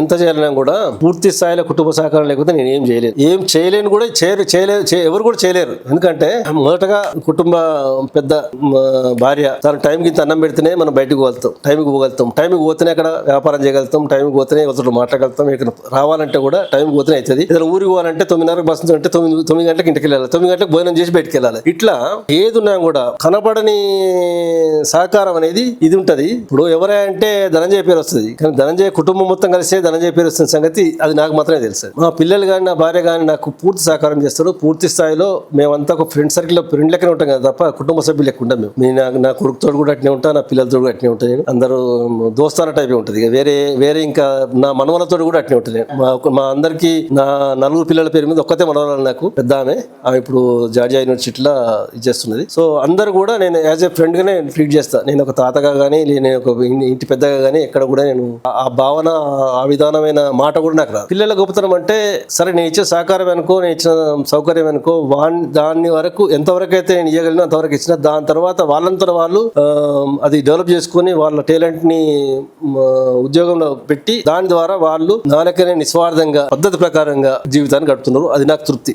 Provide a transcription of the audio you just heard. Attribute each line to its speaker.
Speaker 1: ఎంత చేయాలన్నా కూడా పూర్తి స్థాయిలో కుటుంబ సహకారం లేకపోతే నేను ఏం చేయలేను. ఏం చేయలేను కూడా చేయరు చేయలేరు ఎవరు కూడా చేయలేరు. ఎందుకంటే మొదటగా కుటుంబ పెద్ద భార్య తన టైంకి ఇంత అన్నం పెడితేనే మనం బయటకు పోగలుగుతాం టైంకి పోగలుగుతాం. టైంకి పోతేనే అక్కడ వ్యాపారం చేయగలుగుతాం టైంకి పోతేనే ఎవరితో మాట్లాడగలుగుతాం ఇక్కడ రావాలంటే కూడా టైంకి పోతేనే అవుతుంది. ఏదైనా ఊరికి పోవాలంటే తొమ్మిదిన్నరకు బస్సు అంటే తొమ్మిది తొమ్మిది గంటలకు ఇంటికి వెళ్ళాలి. తొమ్మిది గంటలకు భోజనం చేసి బయటకు వెళ్ళాలి. ఇట్లా ఏదున్నా కూడా కనపడని సహకారం అనేది ఇది ఉంటది. ఇప్పుడు ఎవరే అంటే ధనంజయ పేరు వస్తుంది. కానీ ధనంజయ కుటుంబం మొత్తం కలిసే ధనంజయ పేరు వస్తున్న సంగతి అది నాకు మాత్రమే తెలుసు. మా పిల్లలు కానీ నా భార్య కానీ నాకు పూర్తి సహకారం చేస్తారు. పూర్తి స్థాయిలో మేమంతా ఒక ఫ్రెండ్ సర్కిల్ ఫ్రెండ్ లెక్కనే ఉంటాం కదా తప్ప కుటుంబ సభ్యులు లెక్క ఉంటాం మేము నాకు నా కొడుకుతో కూడా అట్నే ఉంటా నా పిల్లలతో కూడా అట్నే ఉంటాయి అందరూ దోస్తాన టైప్ ఉంటుంది. ఇక వేరే వేరే ఇంకా నా మనవలతో కూడా అట్నే ఉంటుంది. మా మా అందరికి నా నలుగురు పిల్లల పేరు మీద ఒక్కతే మనవరాలు నాకు. పెద్ద ఆమె. ఆమె ఇప్పుడు జార్జియా యూనివర్సిటీలో ఇది చేస్తున్నది. సో అందరు కూడా నేను యాజ్ ఏ ఫ్రెండ్గానే ట్రీట్ చేస్తాను నేను ఒక తాతగా కానీ నేను ఒక ఇంటి పెద్దగా కానీ ఎక్కడ కూడా నేను ఆ- ఆ భావన ఆ విధానమైన మాట కూడా నాకు రాదు. పిల్లల గొప్పతనం అంటే సరే నేను ఇచ్చే సహకారం అనుకో నేను ఇచ్చిన సౌకర్యం అనుకో వాన్ దాని వరకు ఎంతవరకు అయితే నేను ఇవ్వగలను అంతవరకు ఇచ్చిన దాని తర్వాత వాళ్ళంతా వాళ్ళు అది డెవలప్ చేసుకొని వాళ్ళ టాలెంట్ని ఉద్యోగంలో పెట్టి దాని ద్వారా వాళ్ళు నాలకనే నిస్వార్థంగా పద్ధతి ప్రకారంగా జీవితాన్ని గడుపుతున్నారు. అది నాకు తృప్తి.